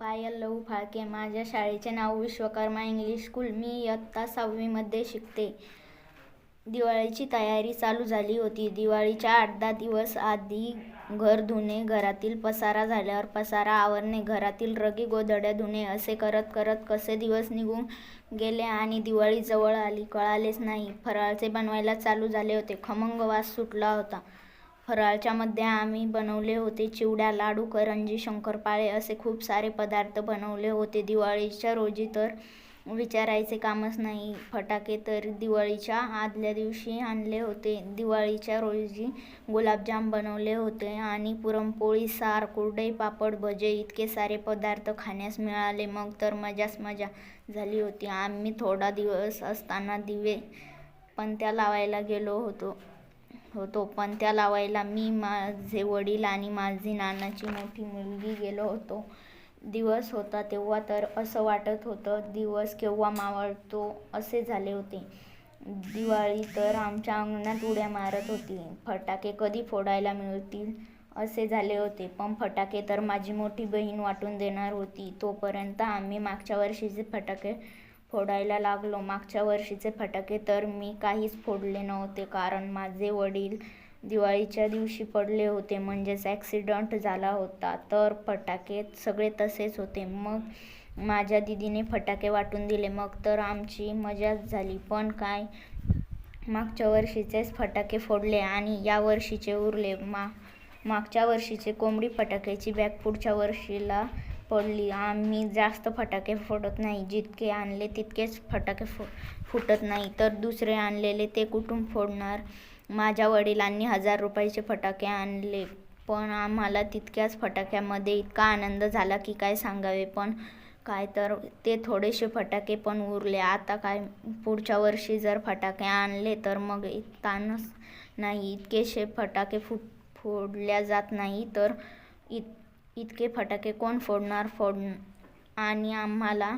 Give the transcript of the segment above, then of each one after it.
पायल लहू फाळके. माझ्या शाळेचे नाव विश्वकर्मा इंग्लिश स्कूल. मी इयत्ता सहावीमध्ये शिकते. दिवाळीची तयारी चालू झाली होती. दिवाळीच्या आठ दहा दिवस आधी घर धुणे घरातील पसारा झाल्यावर पसारा आवरणे घरातील रगी गोधड्या धुणे असे करत करत कसे दिवस निघून गेले आणि दिवाळी जवळ आली कळालेच नाही. फराळचे बनवायला चालू झाले होते. खमंग वास सुटला होता. फराळाच्या मध्ये आम्ही बनवले होते चिवडा लाडू करंजी शंकरपाळे असे खूप सारे पदार्थ बनवले होते. दिवाळीच्या रोजी तर विचारायचे कामच नाही. फटाके तर दिवाळीच्या आदल्या दिवशी आणले होते. दिवाळीच्या रोजी गुलाबजाम बनवले होते आणि पुरणपोळी सार कुरडई पापड भजे इतके सारे पदार्थ खाण्यास मिळाले. मग तर मजाच मजा झाली होती. आम्ही थोडा दिवस असताना दिवे पण त्या लावायला गेलो होतो. होतो. पण त्या लावायला मी माझे वडील आणि माझी नानाची मोठी मुलगी गेलो होतो. दिवस होता तेव्हा तर असं वाटत होतं दिवस केव्हा मावळतो असे झाले होते. दिवाळी तर आमच्या अंगणात उड्या मारत होती. फटाके कधी फोडायला मिळतील असे झाले होते. पण फटाके तर माझी मोठी बहीण वाटून देणार होती. तोपर्यंत आम्ही मागच्या वर्षीचे फटाके फोडायला लागलो मागच्या वर्षीचे फटाके तर मी काहीच फोडले नव्हते कारण माझे वडील दिवाळीच्या दिवशी पडले होते म्हणजेच ॲक्सिडंट झाला होता. तर फटाके सगळे तसेच होते. मग माझ्या दिदीने फटाके वाटून दिले. मग तर आमची मजाच झाली. पण काय मागच्या वर्षीचेच फटाके फोडले आणि या वर्षीचे उरले. मा मागच्या वर्षीचे कोंबडी फटाक्याची बॅग पुढच्या वर्षीला पडली. आम्ही जास्त फटाके फोडत नाही. जितके आणले तितकेच फटाके फु फुटत नाही. तर दुसरे आणलेले ते कुठून फोडणार? माझ्या वडिलांनी हजार रुपयाचे फटाके आणले. पण आम्हाला तितक्याच फटाक्यामध्ये इतका आनंद झाला की काय सांगावे? पण काय तर ते थोडेसे फटाके पण उरले. आता काय? पुढच्या वर्षी जर फटाके आणले तर मग ताणच नाही. इतकेसे फटाके फुट फोडल्या जात नाही तर इत इतके फटाके कोण फोडणार? फोड आणि आम्हाला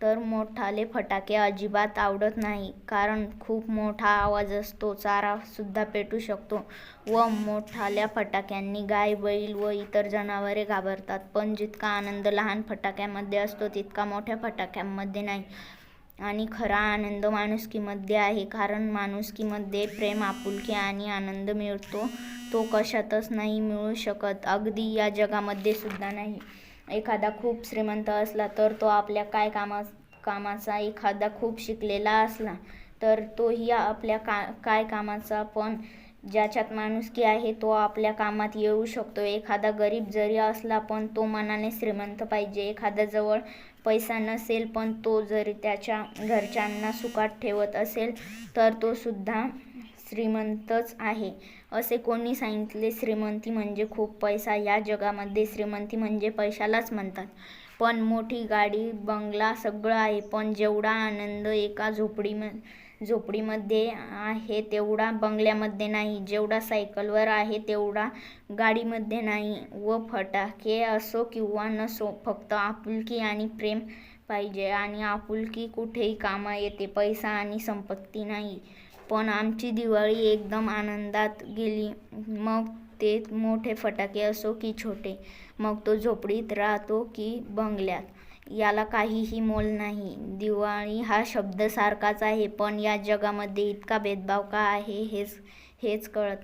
तर मोठाले फटाके अजिबात आवडत नाही कारण खूप मोठा आवाज असतो चारासुद्धा पेटू शकतो व मोठाल्या फटाक्यांनी गाय बैल व इतर जनावरे घाबरतात. पण जितका आनंद लहान फटाक्यामध्ये असतो तितका मोठ्या फटाक्यांमध्ये नाही. आणि खरा आनंद माणुसकीमध्ये आहे. कारण माणुसकीमध्ये प्रेम आपुलकी आणि आनंद मिळतो. तो कशातच नाही मिळू शकत. अगदी या जगामध्ये सुद्धा नाही. एखादा खूप श्रीमंत असला तर तो आपल्या काय कामा कामाचा एखादा खूप शिकलेला असला तर तोही आपल्या का काय कामाचा पण ज्याच्यात माणुसकी आहे तो आपल्या कामात येऊ शकतो. एखादा गरीब जरी असला पण तो मनाने श्रीमंत पाहिजे. एखाद्याजवळ पैसा नसेल पण तो जरी त्याच्या घरच्यांना सुखात ठेवत असेल तर तो सुद्धा श्रीमंतच आहे. असे कोणी सांगितले श्रीमंती म्हणजे खूप पैसा. या जगामध्ये श्रीमंती म्हणजे पैशालाच म्हणतात. पण मोठी गाडी बंगला सगळं आहे पण जेवढा आनंद एका झोपडीमध्ये झोपडीमध्ये आहे तेवढा बंगल्यामध्ये नाही. जेवढा सायकलवर आहे तेवढा गाडीमध्ये नाही. व फटाके असो किंवा नसो फक्त आपुलकी आणि प्रेम पाहिजे. आणि आपुलकी कुठेही कामा येते पैसा आणि संपत्ती नाही. पण आमची दिवाळी एकदम आनंदात गेली. मग ते मोठे फटाके असो की छोटे मग तो झोपडीत राहतो की बंगल्यात. याला काहीही मोल नाही. दिवाळी हा शब्द सारखाच आहे पण या जगामध्ये इतका भेदभाव का आहे हेच हेच कळत नाही.